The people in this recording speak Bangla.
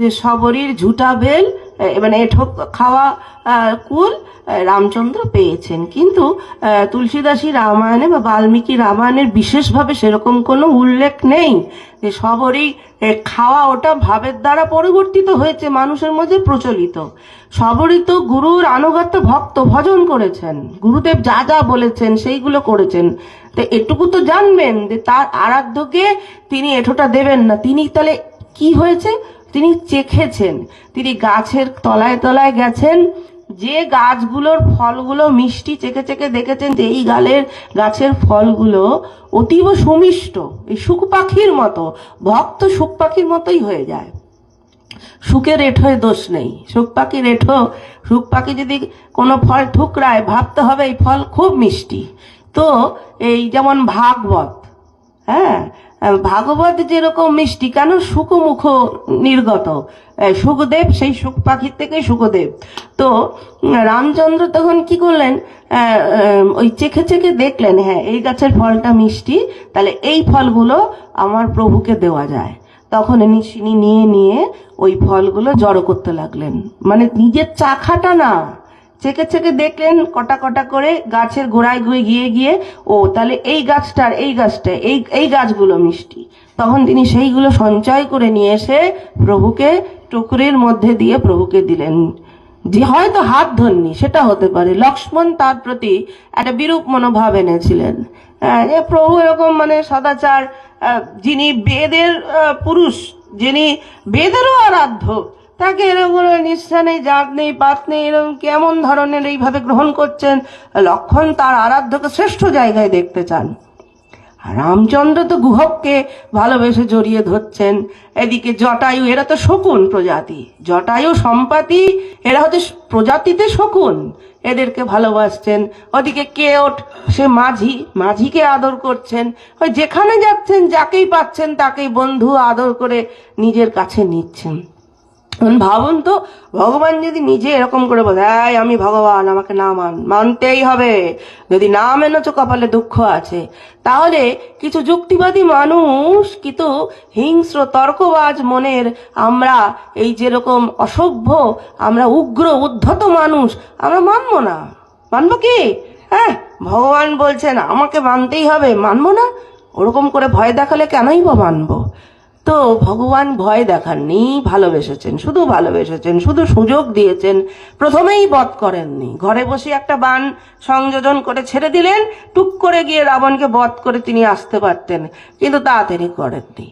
যে সবরীর ঝুটা বেল মানে এঠো খাওয়া কুল রামচন্দ্র পেয়েছেন। কিন্তু তুলসীদাসী রামায়ণে বা বাল্মীকি রামায়ণের বিশেষভাবে সেরকম কোনো উল্লেখ নেই যে সবরই খাওয়া ওটা ভাবের দ্বারা পরিবর্তিত হয়েছে, মানুষের মধ্যে প্রচলিত। সবরই তো গুরুর আনুগত্য ভক্ত ভজন করেছেন, গুরুদেব যা যা বলেছেন সেইগুলো করেছেন। তো এটুকু তো জানবেন যে তার আরাধ্যকে তিনি এঠোটা দেবেন না। তিনি তাহলে কি হয়েছে? তিনি চেখেছেন। তিনি গাছের তলায় তলায় গেছেন। যে গাছগুলোর ফলগুলো মিষ্টি চেকে চেকে দেখেছেন যে এই গালের গাছের ফলগুলো অতীব সুমিষ্ট, এই শুক পাখির মতো, ভক্ত শুক পাখির মতোই হয়ে যায়। সুখের এঠোয় দোষ নেই। সুখ পাখির এঠো সুখ পাখি যদি কোনো ফল ঠুকরায়, ভাবতে হবে এই ফল খুব মিষ্টি। তো এই যেমন ভাগবত হ্যাঁ ভাগবত যেরকম মিষ্টি, কেন সুখমুখ নির্গত? সুখদেব, সেই সুখ পাখির থেকে সুখদেব। তো, রামচন্দ্র তখন কি করলেন? ওই চেখে চেখে দেখলেন হ্যাঁ এই গাছের ফলটা মিষ্টি, তাহলে এই ফলগুলো আমার প্রভুকে দেওয়া যায়। তখন ইনি তিনি নিয়ে নিয়ে ওই ফলগুলো জড়ো করতে লাগলেন। মানে নিজের চাখাটা না। চেকে চেকে দেখলেন কটা কটা করে গাছের গোড়ায় গিয়ে গিয়ে গিয়ে ও তাহলে এই গাছটার এই গাছটা এই এই গাছগুলো মিষ্টি। তখন তিনি সেইগুলো সঞ্চয় করে নিয়ে এসে প্রভুকে টুকরির মধ্যে দিয়ে প্রভুকে দিলেন। যে হয়তো হাত ধরনি সেটা হতে পারে। লক্ষ্মণ তার প্রতি একটা বিরূপ মনোভাব এনেছিলেন। আহ, যে প্রভু এরকম মানে সদাচার যিনি বেদের পুরুষ যিনি বেদেরও আরাধ্য তাকে এরকম করে নিষ্ঠা নেই, জাত নেই, পাত নেই এরকম কেমন ধরনের এইভাবে গ্রহণ করছেন? লক্ষণ তার আরাধ্যকে শ্রেষ্ঠ জায়গায় দেখতে চান। রামচন্দ্র তো গুহককে ভালোবেসে জড়িয়ে ধরছেন। এদিকে জটায়ু, এরা তো শকুন প্রজাতি। জটায়ু সম্পাতি, এরা হচ্ছে প্রজাতিতে শকুন। এদেরকে ভালোবাসছেন। ওদিকে কেওট, সে মাঝি, মাঝিকে আদর করছেন। ওই যেখানে যাচ্ছেন, যাকেই পাচ্ছেন, তাকেই বন্ধু আদর করে নিজের কাছে নিচ্ছেন। ভাবুন তো, ভগবান যদি নিজে এরকম করে বলে আমি ভগবান, আমাকে না মান, মানতেই হবে। যদি না মেনেছো কপালে দুঃখ আছে। তাহলে কিছু যুক্তিবাদী মানুষ কিন্তু হিংস্র, তর্কবাজ মনের আমরা এই যেরকম অসভ্য, আমরা উগ্র, উদ্ধত মানুষ, আমরা মানবো না। মানবো কি? হ্যাঁ ভগবান বলছেন, আমাকে মানতেই হবে। মানবো না? ওরকম করে ভয় দেখালে কেনই বা মানবো? তো ভগবান ভয় দেখাননি, ভালোবেসেছেন, শুধু ভালোবেসেছেন, শুধু সুযোগ দিয়েছেন, প্রথমেই বধ করেননি। ঘরে বসে একটা বান সংযোজন করে ছেড়ে দিলেন, টুক করে গিয়ে রাবণকে বধ করে তিনি আসতে পারতেন, কিন্তু তাড়াতাড়ি করেননি।